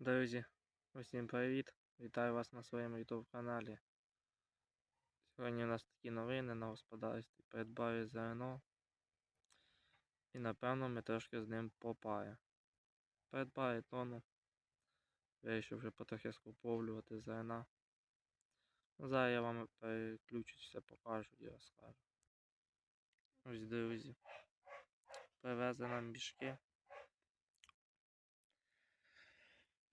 Друзі, усім привіт! Вітаю вас на своєму YouTube каналі. Сьогодні у нас такі новини на господарстві. Придбаю зерно. І напевно ми трошки з ним попає. Придбаю тону. Вирішив вже потрохи скуповлювати зерна. Ну, Зараз я вам переключусь, все покажу і розкажу. Ось друзі. Привезли нам мішки.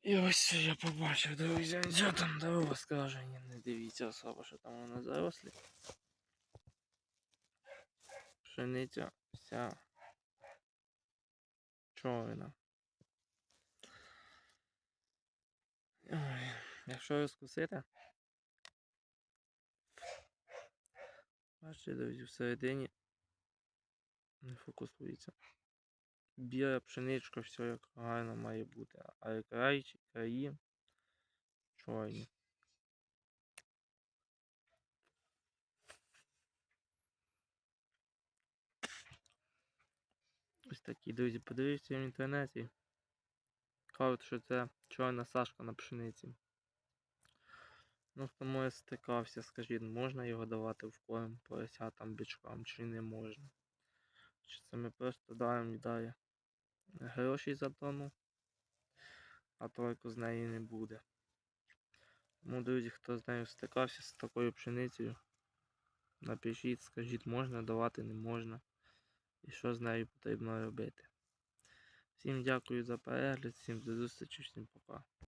І ось я побачив, друзі, що там дорога скажені, не дивіться особо, що там воно зарослі. Пшениця вся чорна. Ой, якщо розкусити, бачите, друзі, всередині не фокусується. Біла пшеничка, все як гарно має бути. А край, краї чорні. Ось такі, друзі, подивіться в інтернеті. Кажуть, що це чорна сашка на пшениці. Ну, хто може стикався, скажіть, можна його давати в корм поросятам, бичкам, чи не можна? Чи це ми просто даром віддає гроші за тонну, а тройку з неї не буде. Тому, друзі, хто з нею стикався з такою пшеницею, напишіть, скажіть, можна давати, не можна. І що з нею потрібно робити. Всім дякую за перегляд, всім до зустрічі, всім пока.